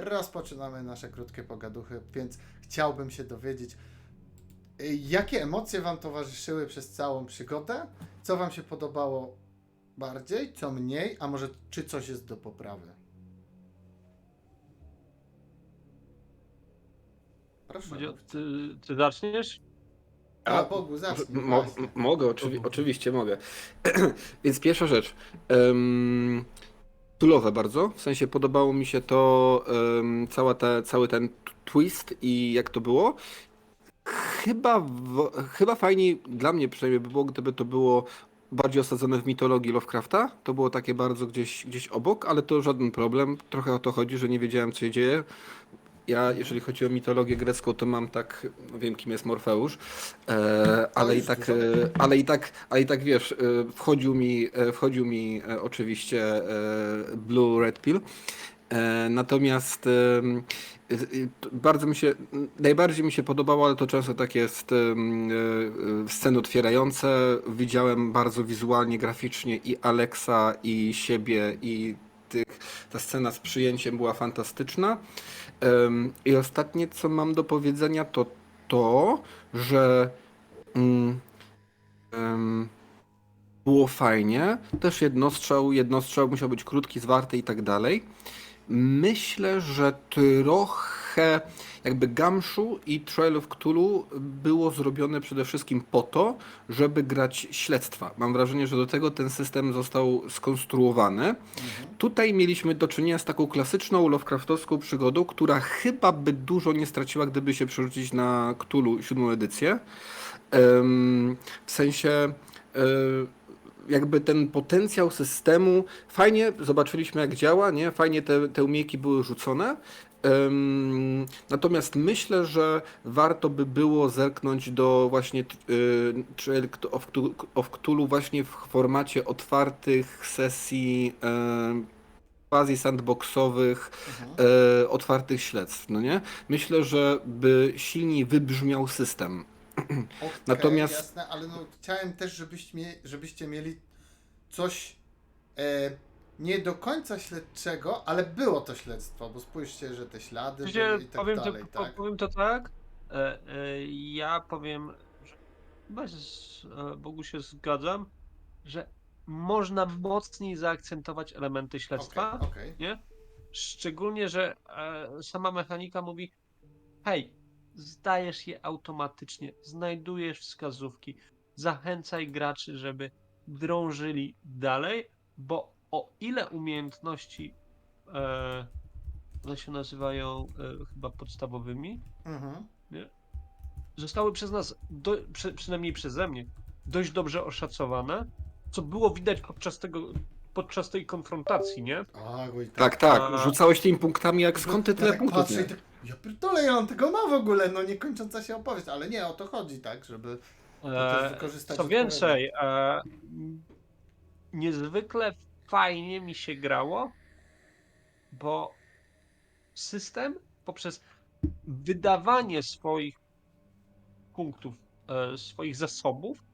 rozpoczynamy nasze krótkie pogaduchy, więc chciałbym się dowiedzieć, y, jakie emocje Wam towarzyszyły przez całą przygodę? Co Wam się podobało bardziej, co mniej, a może czy coś jest do poprawy? Proszę. Ty, ty zaczniesz? A, A, Bogu, zacznij. Mo mogę, oczywi oczywiście mogę. Więc pierwsza rzecz. Um, tulowe bardzo. W sensie podobało mi się to em, cała ta, cały ten twist i jak to było. Chyba, w, chyba fajniej dla mnie przynajmniej by było, gdyby to było bardziej osadzone w mitologii Lovecrafta. To było takie bardzo gdzieś, gdzieś obok, ale to żaden problem. Trochę o to chodzi, że nie wiedziałem, co się dzieje. Ja, jeżeli chodzi o mitologię grecką, to mam tak, no wiem kim jest Morfeusz, e, ale, i tak, e, ale i tak, ale i tak wiesz, e, wchodził mi, e, wchodził mi e, oczywiście e, Blue Red Pill. E, Natomiast y, y, t- bardzo mi się, najbardziej mi się podobało, ale to często tak jest, e, e, sceny otwierające. Widziałem bardzo wizualnie, graficznie i Alexa, i siebie, i tych, ta scena z przyjęciem była fantastyczna. I ostatnie, co mam do powiedzenia, to to, że mm, było fajnie. Też jednostrzał, jednostrzał musiał być krótki, zwarty i tak dalej. Myślę, że trochę jakby Gamszu i Trail of Cthulhu było zrobione przede wszystkim po to, żeby grać śledztwa. Mam wrażenie, że do tego ten system został skonstruowany. Tutaj mieliśmy do czynienia z taką klasyczną Lovecraftowską przygodą, która chyba by dużo nie straciła, gdyby się przerzucić na Cthulhu siódmą edycję. W sensie e, jakby ten potencjał systemu, fajnie zobaczyliśmy jak działa, nie? Fajnie te, te umiejki były rzucone. Natomiast myślę, że warto by było zerknąć do właśnie y, Trail of Cthulhu, właśnie w formacie otwartych sesji quasi sandboxowych, Mhm. e, otwartych śledztw, no nie? Myślę, że by silniej wybrzmiał system. Okej, Natomiast- Jasne, ale no, chciałem też, żebyście, mie- żebyście mieli coś e, nie do końca śledczego, ale było to śledztwo, bo spójrzcie, że te ślady były i tak powiem, dalej, to, tak? powiem to tak. E, e, ja powiem, że chyba z e, Bogu się zgadzam, że można mocniej zaakcentować elementy śledztwa. Okej, okej. nie? Szczególnie, że e, sama mechanika mówi: hej, zdajesz je automatycznie, znajdujesz wskazówki, zachęcaj graczy, żeby drążyli dalej, bo o ile umiejętności e, one się nazywają e, chyba podstawowymi, Mhm. zostały przez nas, do, przy, przynajmniej przeze mnie, dość dobrze oszacowane, co było widać podczas tego, podczas tej konfrontacji, nie? A, oj, Tak, tak. A- Rzucałeś tymi punktami, jak skąd ty Ja tyle tak punktów patrzę i tak, ja pierdolę, ja on tego ma w ogóle, no niekończąca się opowieść, ale nie, o to chodzi, tak, żeby to też E, wykorzystać Co odpowiednio. więcej, e, niezwykle fajnie mi się grało, bo system poprzez wydawanie swoich punktów, e, swoich zasobów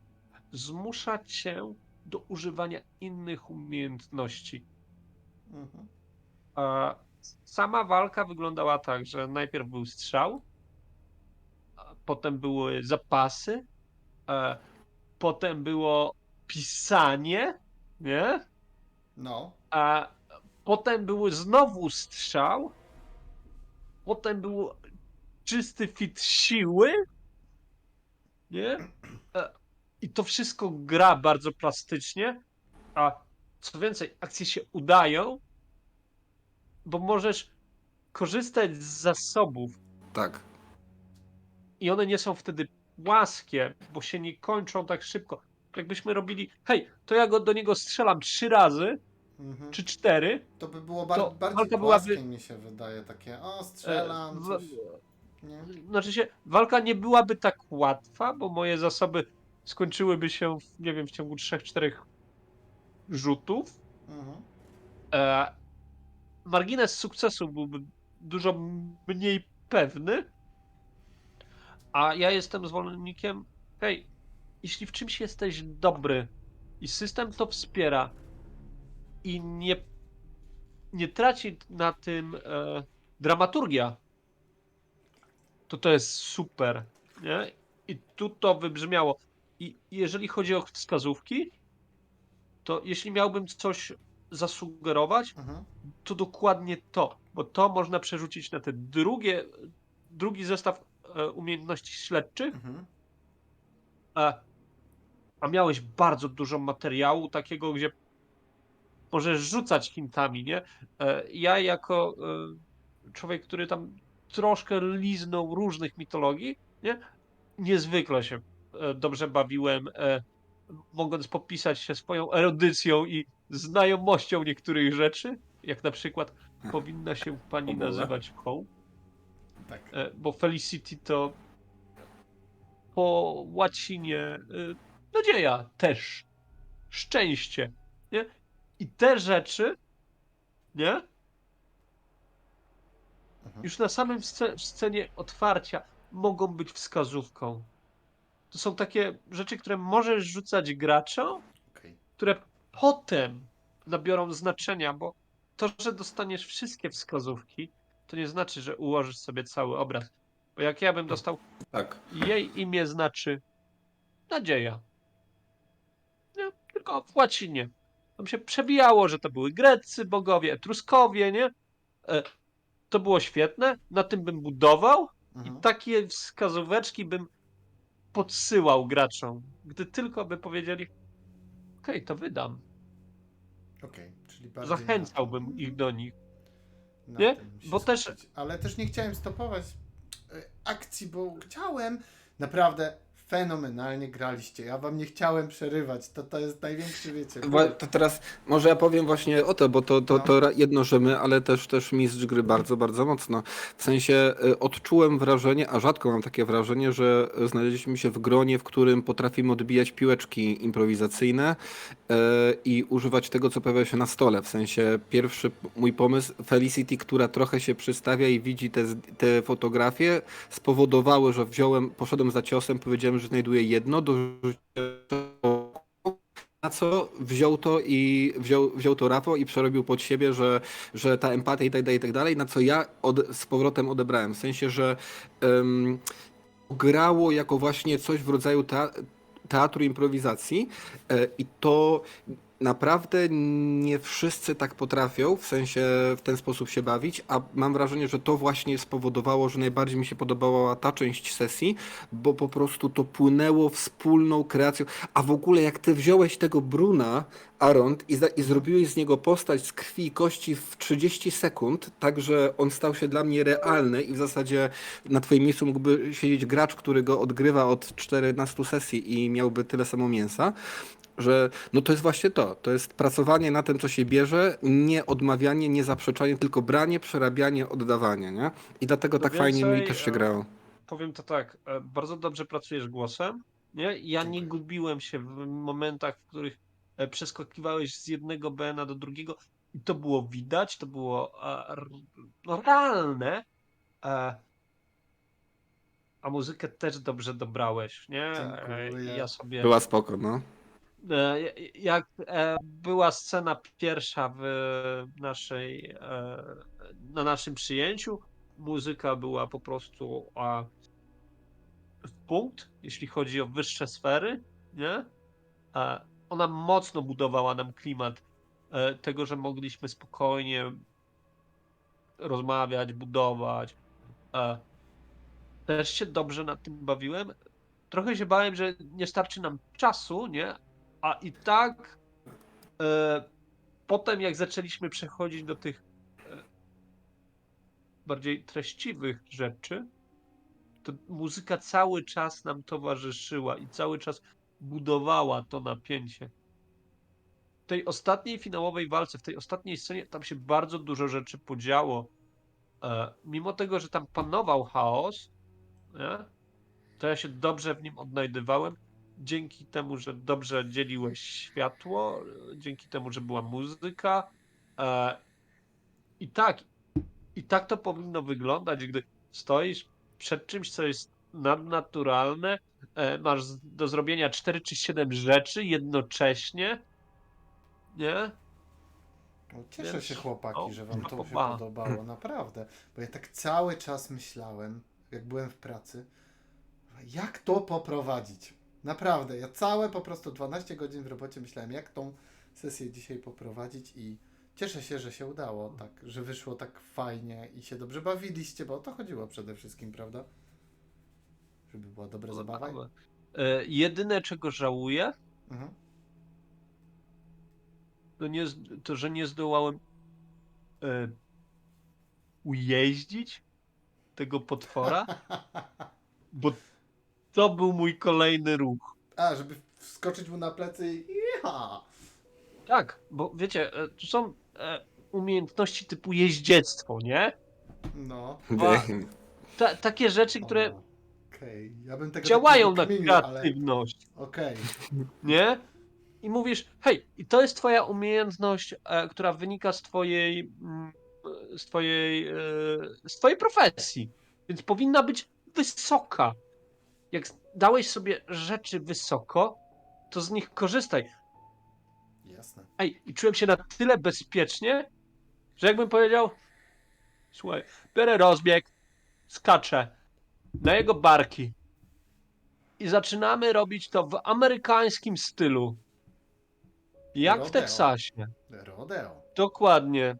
zmusza cię do używania innych umiejętności. Mhm. Sama walka wyglądała tak, że najpierw był strzał, potem były zapasy, potem było pisanie, nie? No, A potem były znowu strzał, potem był czysty fit siły, nie? E, I to wszystko gra bardzo plastycznie, a co więcej, akcje się udają, bo możesz korzystać z zasobów Tak. i one nie są wtedy płaskie, bo się nie kończą tak szybko. Jakbyśmy robili, hej, to ja go do niego strzelam trzy razy, mhm. czy cztery, to by było bar- to bardziej walka byłaby- mi się wydaje, takie, o, e, strzelam, coś, nie? Znaczy się, walka nie byłaby tak łatwa, bo moje zasoby skończyłyby się, w, nie wiem, w ciągu 3-4 rzutów. Mhm. E, margines sukcesu byłby dużo mniej pewny. A ja jestem zwolennikiem, hej, jeśli w czymś jesteś dobry i system to wspiera i nie, nie traci na tym e, dramaturgia, to to jest super, nie? I tu to wybrzmiało. I jeżeli chodzi o wskazówki, to jeśli miałbym coś zasugerować, Mhm. to dokładnie to, bo to można przerzucić na te drugie, drugi zestaw e, umiejętności śledczych, Mhm. e, a miałeś bardzo dużo materiału takiego, gdzie możesz rzucać hintami, nie? E, Ja jako e, człowiek, który tam troszkę liznął różnych mitologii, nie? Niezwykle się e, dobrze bawiłem, mogąc popisać się swoją erudycją i znajomością niektórych rzeczy, jak na przykład powinna się pani nazywać Hope, Tak. bo Felicity to po łacinie nadzieja też, szczęście? I te rzeczy, nie? Mhm. Już na samym sce- scenie otwarcia mogą być wskazówką. To są takie rzeczy, które możesz rzucać graczom, Okej. które potem nabiorą znaczenia, bo to, że dostaniesz wszystkie wskazówki, to nie znaczy, że ułożysz sobie cały obraz. Bo jak ja bym dostał Tak. jej imię znaczy nadzieja. Nie? Tylko w łacinie. Tam się przebijało, że to były greccy bogowie, etruskowie, nie? E, To było świetne, na tym bym budował i Mhm. takie wskazóweczki bym podsyłał graczom, gdy tylko by powiedzieli okej, to wydam. Okej, czyli bardziej Zachęcałbym na, ich do nich. na nie? Bo też- skupić. Ale też nie chciałem stopować e, akcji, bo chciałem naprawdę fenomenalnie graliście. Ja wam nie chciałem przerywać. To, to jest największy, wiecie. Wa- To teraz może ja powiem właśnie o to, bo to, to, No. to ra- jedno, że my, ale też, też mistrz gry bardzo, bardzo mocno. W sensie y, odczułem wrażenie, a rzadko mam takie wrażenie, że y, znaleźliśmy się w gronie, w którym potrafimy odbijać piłeczki improwizacyjne y, i używać tego, co pojawia się na stole. W sensie pierwszy p- mój pomysł, Felicity, która trochę się przystawia i widzi te, z- te fotografie, spowodowały, że wziąłem, poszedłem za ciosem, powiedziałem, że znajduję jedno, dorzuciłem na co wziął to i wziął, wziął to Rafał i przerobił pod siebie, że, że ta empatia i tak dalej, i tak dalej, na co ja od, z powrotem odebrałem. W sensie, że um, grało jako właśnie coś w rodzaju tea, teatru improwizacji e, i to naprawdę nie wszyscy tak potrafią, w sensie w ten sposób się bawić, a mam wrażenie, że to właśnie spowodowało, że najbardziej mi się podobała ta część sesji, bo po prostu to płynęło wspólną kreacją. A w ogóle jak ty wziąłeś tego Bruna, Arond, i, za, i zrobiłeś z niego postać z krwi i kości w 30 sekund, tak że on stał się dla mnie realny i w zasadzie na twoim miejscu mógłby siedzieć gracz, który go odgrywa od 14 sesji i miałby tyle samo mięsa, że no to jest właśnie to. To jest pracowanie na tym, co się bierze, nie odmawianie, nie zaprzeczanie, tylko branie, przerabianie, oddawanie, nie? I dlatego No tak fajnie mi więcej, też się e, grało. Powiem to tak, e, bardzo dobrze pracujesz głosem, nie? Ja nie Dziękuję. gubiłem się w momentach, w których przeskakiwałeś z jednego BN do drugiego i to było widać, to było e, no, realne, e, a muzykę też dobrze dobrałeś, nie? E, Dziękuję. Ja sobie... Była spoko, no. E, Jak e, była scena pierwsza w naszej, e, na naszym przyjęciu, muzyka była po prostu a, w punkt, jeśli chodzi o wyższe sfery, nie? Ona mocno budowała nam klimat e, tego, że mogliśmy spokojnie rozmawiać, budować. E, Też się dobrze nad tym bawiłem. Trochę się bałem, że nie starczy nam czasu, nie? A i tak e, potem jak zaczęliśmy przechodzić do tych e, bardziej treściwych rzeczy, to muzyka cały czas nam towarzyszyła i cały czas budowała to napięcie. W tej ostatniej finałowej walce, w tej ostatniej scenie, tam się bardzo dużo rzeczy podziało. E, mimo tego, że tam panował chaos, nie? to ja się dobrze w nim odnajdywałem dzięki temu, że dobrze dzieliłeś światło, dzięki temu, że była muzyka. E, I tak, i tak to powinno wyglądać, gdy stoisz przed czymś, co jest nadnaturalne, e, masz do zrobienia 4 czy 7 rzeczy jednocześnie, nie? No, cieszę Więc- się chłopaki, o, że wam to się podobało, naprawdę. Bo ja tak cały czas myślałem, jak byłem w pracy, jak to poprowadzić. Naprawdę, ja całe po prostu 12 godzin w robocie myślałem, jak tą sesję dzisiaj poprowadzić i cieszę się, że się udało, tak, że wyszło tak fajnie i się dobrze bawiliście, bo o to chodziło przede wszystkim, prawda? Żeby była dobra zabawa. E, jedyne czego żałuję, Mhm. to, nie, z- to że nie zdołałem e, ujeździć tego potwora, bo to był mój kolejny ruch. A, żeby wskoczyć mu na plecy i Iha! Tak, bo wiecie, e, tu są e, umiejętności typu jeździectwo, nie? No. Ta, takie rzeczy, które Okej, ja bym tego działają tak na nie wykminił, ale kreatywność, Okej, nie? I mówisz, hej, i to jest twoja umiejętność, e, która wynika z twojej, mm, z twojej, e, z twojej profesji, więc powinna być wysoka. Jak dałeś sobie rzeczy wysoko, to z nich korzystaj. jasne. Ej, i czułem się na tyle bezpiecznie, że jakbym powiedział, słuchaj, biorę rozbieg, skaczę na jego barki i zaczynamy robić to w amerykańskim stylu. Jak w Rodeo. Teksasie. Rodeo. Dokładnie.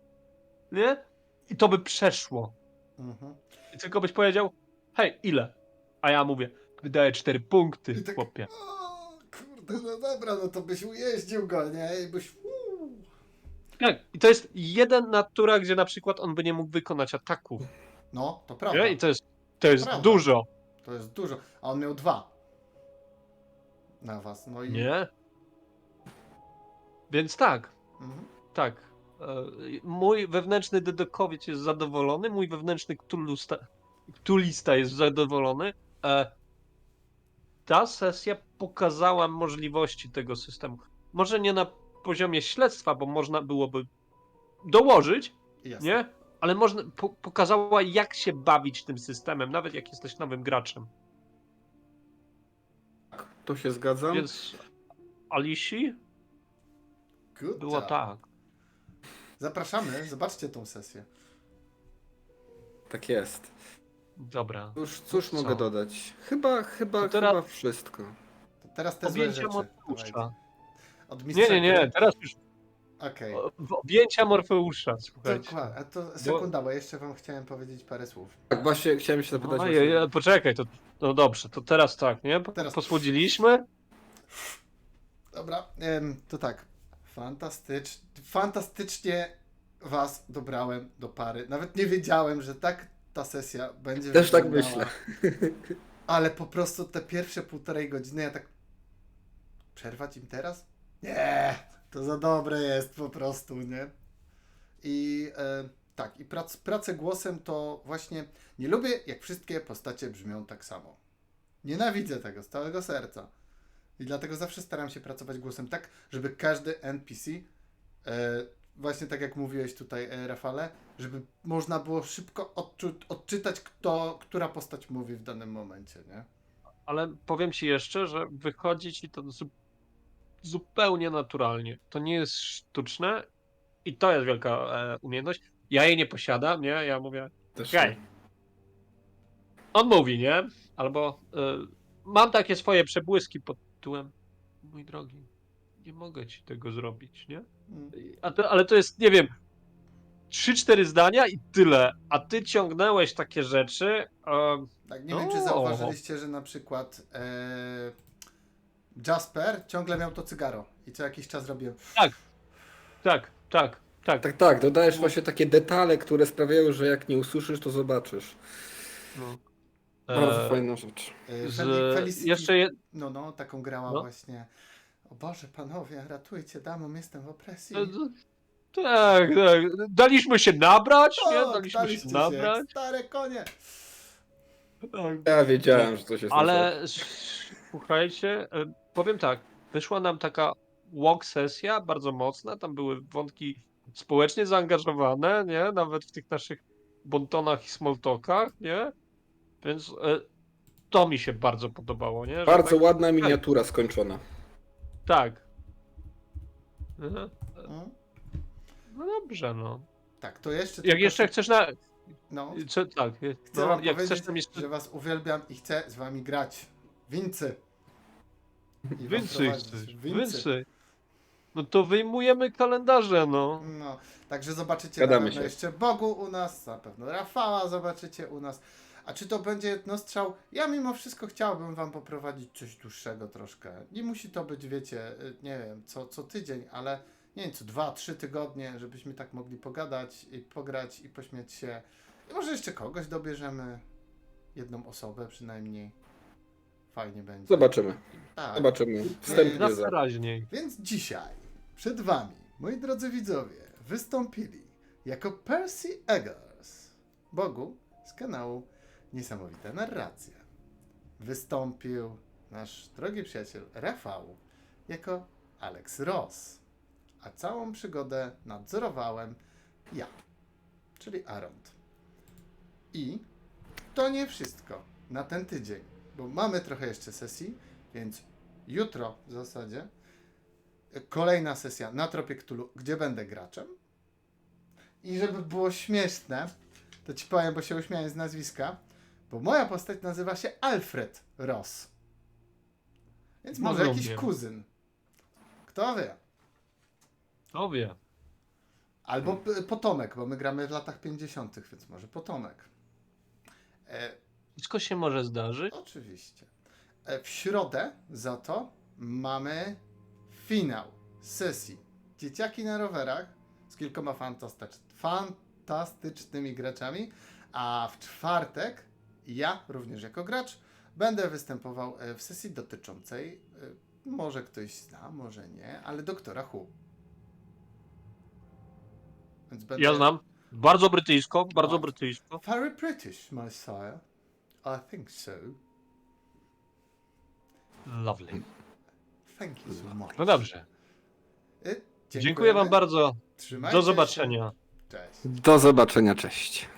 Nie? I to by przeszło. Mhm. I tylko byś powiedział, hej, ile? A ja mówię, wydaję cztery punkty, I tak- chłopie. O, kurde, no dobra, no to byś ujeździł go, nie? I byś... uuu. Tak, i to jest jeden natura, gdzie na przykład on by nie mógł wykonać ataku. No, to prawda. I to jest, to jest Prawda. dużo. To jest dużo. A on miał dwa. Na was, no i... Nie? Więc tak, Mhm. tak. E, Mój wewnętrzny dedokowiec jest zadowolony, mój wewnętrzny ktulusta, ktulista jest zadowolony. E, Ta sesja pokazała możliwości tego systemu. Może nie na poziomie śledztwa, bo można byłoby dołożyć, Jasne. nie? Ale można, po, pokazała jak się bawić tym systemem, nawet jak jesteś nowym graczem. To się zgadzam. Więc Alisi Good było job. tak. Zapraszamy, zobaczcie tą sesję. Tak jest. Dobra. Cóż, cóż Co? mogę dodać? Chyba, chyba, To teraz- chyba wszystko. To teraz te złe rzeczy. Dawajcie. Od Nie, mistrza nie, nie, gry. teraz już Okej. w objęcia Morfeusza, słuchajcie. Dokładnie. A to sekunda, bo jeszcze wam chciałem powiedzieć parę słów. Tak, właśnie chciałem się zapytać. Ojej, właśnie- ojej, poczekaj, to no dobrze, to teraz tak, nie? Po- Teraz- Posłodziliśmy? Dobra, em, to tak. Fantastycz, fantastycznie was dobrałem do pary. Nawet nie wiedziałem, że tak ta sesja będzie Też tak wyglądała. myślę. Ale po prostu te pierwsze półtorej godziny ja tak... Przerwać im teraz? Nie! To za dobre jest po prostu, nie? I e, tak, i prac, pracę głosem to właśnie... Nie lubię, jak wszystkie postacie brzmią tak samo. Nienawidzę tego z całego serca. I dlatego zawsze staram się pracować głosem tak, żeby każdy NPC, e, właśnie tak jak mówiłeś tutaj, e, Rafale, żeby można było szybko odczu- odczytać, kto, która postać mówi w danym momencie, nie? Ale powiem ci jeszcze, że wychodzi ci to zupełnie naturalnie. To nie jest sztuczne i to jest wielka e, umiejętność. Ja jej nie posiadam, nie? Ja mówię, Też Okej. on mówi, nie? Albo e, mam takie swoje przebłyski pod tytułem, mój drogi, nie mogę ci tego zrobić, nie? Mm. A to, ale to jest, nie wiem, 3-4 zdania i tyle. A ty ciągnęłeś takie rzeczy. em, Tak, nie wiem, czy O. zauważyliście, że na przykład e, Jasper ciągle miał to cygaro i co jakiś czas robił. tak, tak, tak. Tak, tak, dodajesz właśnie takie detale, które sprawiają, że jak nie usłyszysz, to zobaczysz. No. Bardzo E, fajna rzecz. E, Fel- Felicity, jeszcze je, no, no, taką grała No. właśnie. O Boże, panowie, ratujcie damą, jestem w opresji. e, tak, tak. Daliśmy się nabrać, nie? O, Daliśmy się daliście się, nabrać. stare konie. Tak. Ja wiedziałem, że coś jest nie tak. Ale słuchajcie, e, powiem tak, wyszła nam taka walk sesja bardzo mocna, tam były wątki społecznie zaangażowane, nie? Nawet w tych naszych bontonach i smalltalkach, nie? Więc e, to mi się bardzo podobało, nie? Że Bardzo tak, ładna miniatura skończona. tak. Mhm. Mm. No dobrze, no. Tak, to jeszcze. Jak jeszcze chcesz na... No, Co, tak, chcę no, wam jak powiedzieć, chcesz tam jeszcze... że was uwielbiam i chcę z wami grać. Wincy. I wam prowadzić. Wincy. więcej. No to wyjmujemy kalendarze, no. No, także zobaczycie Zgadzamy na pewno się. jeszcze Bogu u nas, na pewno Rafała zobaczycie u nas. A czy to będzie jednostrzał? Ja mimo wszystko chciałbym wam poprowadzić coś dłuższego troszkę. Nie musi to być, wiecie, y, nie wiem, co, co tydzień, ale nie wiem, co dwa, trzy tygodnie, żebyśmy tak mogli pogadać i pograć i pośmiać się. I może jeszcze kogoś dobierzemy. Jedną osobę przynajmniej. Fajnie będzie. Zobaczymy. Tak. Zobaczymy. Wstępnie Na za. raźniej. Więc dzisiaj przed Wami, moi drodzy widzowie, wystąpili jako Percy Eggers, Bogu z kanału Niesamowita Narracja. Wystąpił nasz drogi przyjaciel Rafał jako Alex Ross, a całą przygodę nadzorowałem ja, czyli Arond. I to nie wszystko na ten tydzień, bo mamy trochę jeszcze sesji, więc jutro w zasadzie kolejna sesja na Tropie Cthulhu, gdzie będę graczem. I żeby było śmieszne, to ci powiem, bo się uśmiałem z nazwiska, bo moja postać nazywa się Alfred Ross. Więc No może jakiś kuzyn. Kto wie? To wie. Albo potomek, bo my gramy w latach 50., więc może potomek. E, Wszystko się może zdarzyć. Oczywiście. E, W środę za to mamy finał sesji Dzieciaki na rowerach z kilkoma fantastycz- fantastycznymi graczami, a w czwartek ja również jako gracz będę występował e, w sesji dotyczącej, e, może ktoś zna, może nie, ale doktora Hu. Będę... Ja znam. Bardzo brytyjsko, bardzo O. brytyjsko. Very British, my sire. I think so. Lovely. Thank you so much. No dobrze. Y, Dziękuję wam bardzo. Trzymajcie Do się. zobaczenia. Cześć. Do zobaczenia, cześć.